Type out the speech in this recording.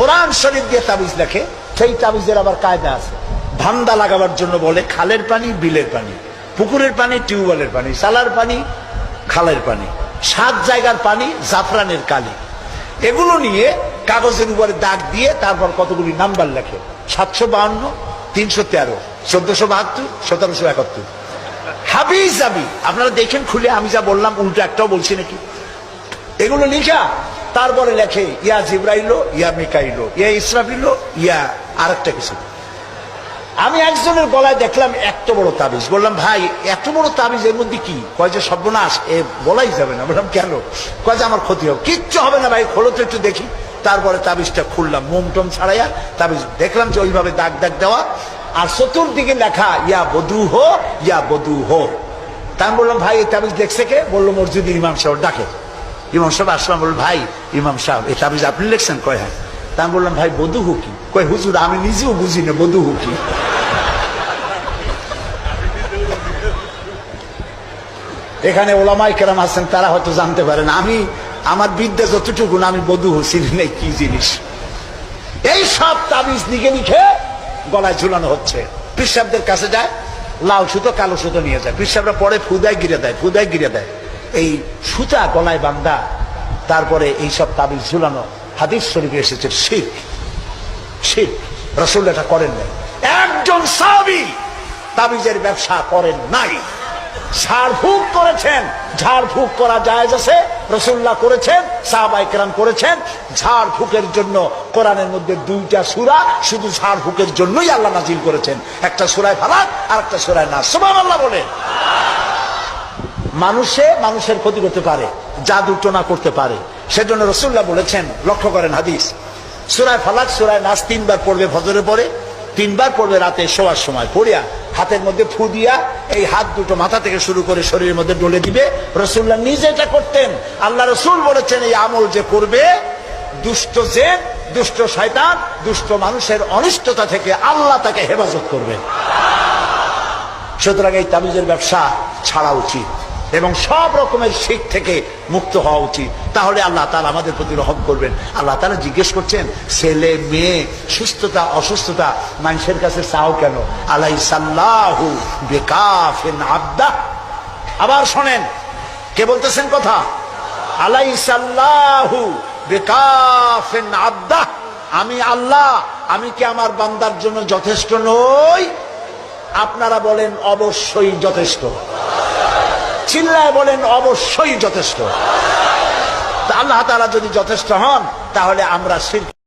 কোরআন শরীফ দিয়ে তাবিজ লেখে, সেই তাবিজের আবার কায়দা আছে। ধান্দা লাগাবার জন্য বলে খালের পানি, বিলের পানি, পুকুরের পানি, টিউবওয়েলের পানি, সালার পানি, খালের পানি, সাত জায়গার পানি, জাফরানের কালি। এগুলো নিয়ে কাগজের উপরে দাগ দিয়ে তারপর কতগুলি নাম্বার লেখে? সাতশো বাহান্ন, তিনশো তেরো, চোদ্দশো বাহাত্তর, সতেরোশো একাত্তর। হাবিজ আবি আপনারা দেখেন খুলে আমি যা বললাম, উল্টো একটাও বলছি নাকি? এগুলো লিখা তারপরে লেখে, ইয়া জিব্রাইলো ইয়া মিকাইলো ইয়া ইসরাফিলো ইয়া আর একটা কিছু। আমি একজনের গলায় দেখলাম এত বড় তাবিজ। বললাম, ভাই, এত বড় তাবিজ এর মধ্যে কি? কয় যে, সর্বনাশ, এ বলাই যাবে না। বললাম, কেন? কয় যে, আমার ক্ষতি হবে। কিচ্ছু হবে না ভাই, খোলো তো একটু দেখি। তারপরে তাবিজটা খুললাম, মোম টোম ছাড়াইয়া তাবিজ দেখলাম যে, ওইভাবে দাগ দাগ দেওয়া। আর চতুর্দিকে লেখা, ইয়া বধু হো ইয়া বধু হো তা আমি বললাম, ভাই, এই তাবিজ দেখছে কে? বলল মসজিদের ইমাম সাহেব ডাকে। ইমাম সাহেব আসলাম, বলল, ভাই, ইমাম সাহেব, এই তাবিজ আপনি লিখছেন কয় হ্যাঁ? তা আমি বললাম, ভাই, বধু হু কি? কয়, হুজুর, আমি নিজেও বুঝি না, বধু হু কি? এখানে ওলামাই কেরাম আছেন, তারা হয়তো জানতে পারেন। আমি, আমার বিদ্যা যতটুকু আমি বধু চিনি নেই কি জিনিস? এই সব তাবিজ লিখে লিখে গলায় ঝুলানো হচ্ছে। পিসাবদের কাছে যায়, লাল সুতো, কালো সুতো নিয়ে যায়। পিসাবরা পরে ফুদায় গিরে দেয়, ফুদায় গিরে দেয়। এই সুতা গলায় বান্দা তারপরে এই সব তাবিজ ঝুলানো, হাদিস শরীফে এসেছে শিখ শিখ রসুল এটা করেন নাই। একজন সাবি তাবিজের ব্যবসা করেন নাই। ঝাড়ফুঁক করেছেন ঝাড়ফুঁক করা জায়েজ আছে রসুল্লাহ করেছেন সাহাবাইকরাম করেছেন। ঝাড়ফুঁকের জন্য কোরআনের মধ্যে দুইটা সুরা, শুধু ঝাড়ফুঁকের জন্যই আল্লাহ নাজিল করেছেন। একটা সুরায় ফালাক আর একটা সুরায় না সুমান আল্লাহ বলে মানুষে মানুষের ক্ষতি করতে পারে, জাদু টোনা করতে পারে। সেজন্য রসুল্লাহ বলেছেন, লক্ষ্য করেন হাদিস। সুরায় ফালাক সুরায় নাচ তিনবার পড়বে ফজরের পরে, তিনবার পড়বে রাতে শোয়ার সময়। পড়িয়া হাতের মধ্যে ফু দিয়া এই হাত দুটো মাথা থেকে শুরু করে শরীরের মধ্যে ডলে দিবে। রসুল্লাহ নিজে এটা করতেন। আল্লাহ রসুল বলেছেন, এই আমল যে করবে, দুষ্ট যে, দুষ্ট শয়তান, দুষ্ট মানুষের অনিষ্টতা থেকে আল্লাহ তাকে হেফাজত করবেন সুতরাং এই তাবিজের ব্যবসা ছাড়া উচিত। এবং সব রকমের শিখ থেকে মুক্ত হওয়া উচিত। তাহলে আল্লাহ তালা আমাদের প্রতি রহম করবেন। আল্লাহ তালা জিজ্ঞেস করছেন, ছেলে, মেয়ে, সুস্থতা, অসুস্থতা, মানুষের কাছে চাও কেন? আলাই সাল্লাহু বেকাফেন আবদা। আবার শোনেন, কে বলতেছেন কথা? আলাই সাল্লাহু বেকাফেন আবদা। আমি আল্লাহ, আমি কি আমার বান্দার জন্য যথেষ্ট নই? আপনারা বলেন, অবশ্যই যথেষ্ট। চিল্লায় বলেন অবশ্যই যথেষ্ট। আল্লাহ তারা যদি যথেষ্ট হন তাহলে আমরা শিরক